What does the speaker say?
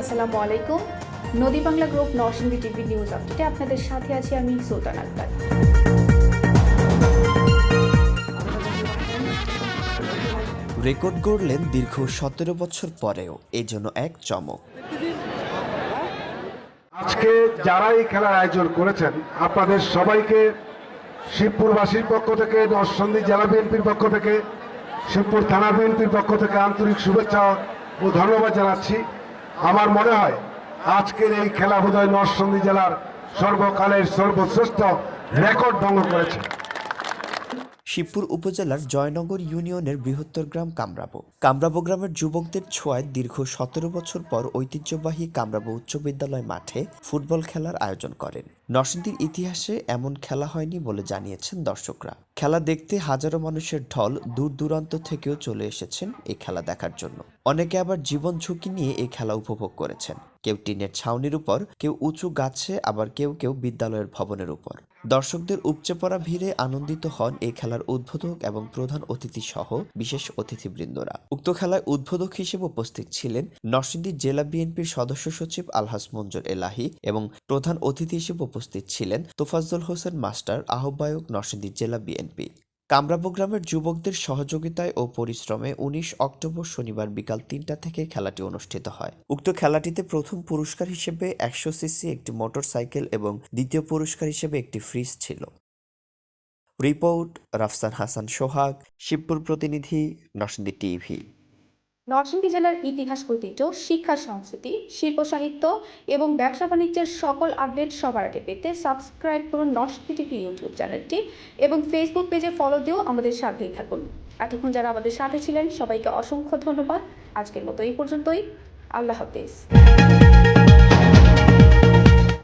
আসসালামু আলাইকুম। Nodi Bangla group Narsingdi TV news আপডেটে আপনাদের সাথে আছি আমি সুলতান আক্তার রেকর্ড গড়লেন দীর্ঘ সতেরো বছর পরেও এই জন্য এক চমক। আজকে যারা এই খেলার আয়োজন করেছেন আপনাদের সবাইকে শিবপুরবাসীর পক্ষ থেকে নরসন্দী জেলা বিএনপির পক্ষ থেকে শিবপুর থানা বিএনপির পক্ষ থেকে আন্তরিক শুভেচ্ছা ও ধন্যবাদ জানাচ্ছি। আমার মনে হয় আজকের এই খেলা বোধহয় নরসন্দী জেলার সর্বকালের সর্বশ্রেষ্ঠ রেকর্ড ভঙ্গ করেছে। শিবপুর উপজেলার জয়নগর ইউনিয়নের বৃহত্তর গ্রাম কামরাবো। কামরাবো গ্রামের যুবকদের ছোঁয়ায় দীর্ঘ সতেরো বছর পর ঐতিহ্যবাহী কামরাবো উচ্চ বিদ্যালয় মাঠে ফুটবল খেলার আয়োজন করেন। নরসিংদীর ইতিহাসে এমন খেলা হয়নি বলে জানিয়েছেন দর্শকরা। খেলা দেখতে হাজারো মানুষের ঢল দূর দূরান্ত থেকেও চলে এসেছেন এই খেলা দেখার জন্য। অনেকে আবার জীবন ঝুঁকি নিয়ে এই খেলা উপভোগ করেছেন। কেউ টিনের ছাউনির উপর, কেউ উঁচু গাছে, আবার কেউ কেউ বিদ্যালয়ের ভবনের উপর। দর্শকদের উপচে পড়া ভিড়ে আনন্দিত হন এই খেলার উদ্বোধক এবং প্রধান অতিথি সহ বিশেষ অতিথিবৃন্দরা। উক্ত খেলায় উদ্বোধক হিসেবে উপস্থিত ছিলেন নরসিংদী জেলা বিএনপির সদস্য সচিব আলহাস মঞ্জুর এলাহি এবং প্রধান অতিথি হিসেবে ছিলেন তোফাজ্জল হোসেন মাস্টার, আহ্বায়ক নরসিংদী জেলা বিএনপি। কামরাবো গ্রামের যুবকদের সহযোগিতায় ও পরিশ্রমে উনিশ অক্টোবর শনিবার বিকাল তিনটা থেকে খেলাটি অনুষ্ঠিত হয়। উক্ত খেলাটিতে প্রথম পুরস্কার হিসেবে একশো সিসি একটি মোটর সাইকেল এবং দ্বিতীয় পুরস্কার হিসেবে একটি ফ্রিজ ছিল। রিপোর্ট, রাফসান হাসান সোহাগ, শিবপুর প্রতিনিধি, নরসিংদী টিভি। নরসিংদী জেলার ইতিহাস ঐতিহ্য শিক্ষা সংস্কৃতি, শিল্প সাহিত্য এবং ব্যবসা বাণিজ্যের সকল আপডেট সবার আগে পেতে সাবস্ক্রাইব করুন নরসিংদী টিভি ইউটিউব চ্যানেলটি এবং ফেসবুক পেজে ফলো দিয়েও আমাদের সাথেই থাকুন। এতক্ষণ যারা আমাদের সাথে ছিলেন, সবাইকে অসংখ্য ধন্যবাদ। আজকের মতো এই পর্যন্তই। আল্লাহ হাফিজ।